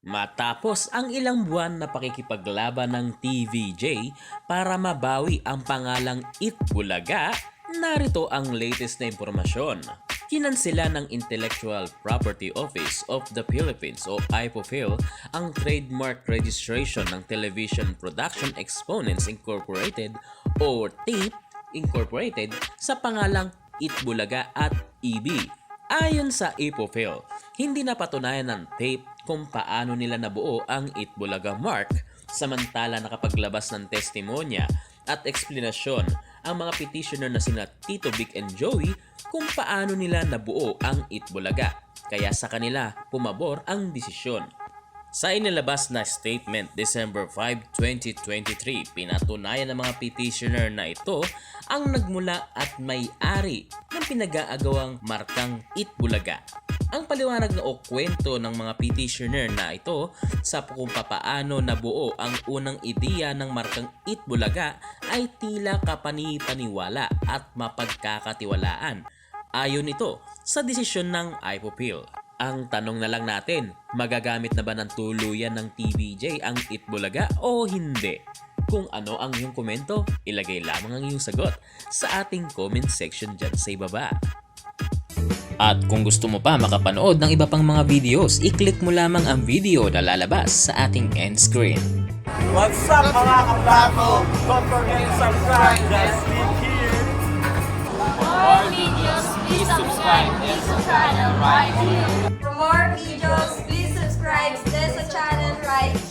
Matapos ang ilang buwan na pakikipaglaban ng TVJ para mabawi ang pangalang Itbulaga, narito ang latest na impormasyon. Kinansela ng Intellectual Property Office of the Philippines o IPOPHIL ang trademark registration ng Television Production Exponents Incorporated o TAPE Incorporated sa pangalang Itbulaga at EB. Ayon sa IPOPHIL, hindi napatunayan ng tape kung paano nila nabuo ang Itbulaga mark samantala nakapaglabas ng testimonya at eksplanasyon ang mga petitioner na sina Tito Vic and Joey kung paano nila nabuo ang Itbulaga. Kaya sa kanila, pumabor ang desisyon. Sa inilabas na statement December 5, 2023, pinatunayan ng mga petitioner na ito ang nagmula at may-ari ng pinag-aagawang markang Itbulaga. Ang paliwanag na o kwento ng mga petitioner na ito sa kung papaano nabuo ang unang ideya ng markang Itbulaga ay tila kapani-paniwala at mapagkakatiwalaan. Ayon ito sa desisyon ng IPOPIL. Ang tanong na lang natin, magagamit na ba ng tuluyan ng TVJ ang Itbulaga o hindi? Kung ano ang iyong komento, ilagay lamang ang iyong sagot sa ating comment section dyan sa ibaba. At kung gusto mo pa makapanood ng iba pang mga videos, i-click mo lamang ang video na lalabas sa ating end screen. What's up mga kaplato? Don't forget to subscribe. Just click here. For more videos, please subscribe this channel right here. For more videos, please subscribe to this channel right here.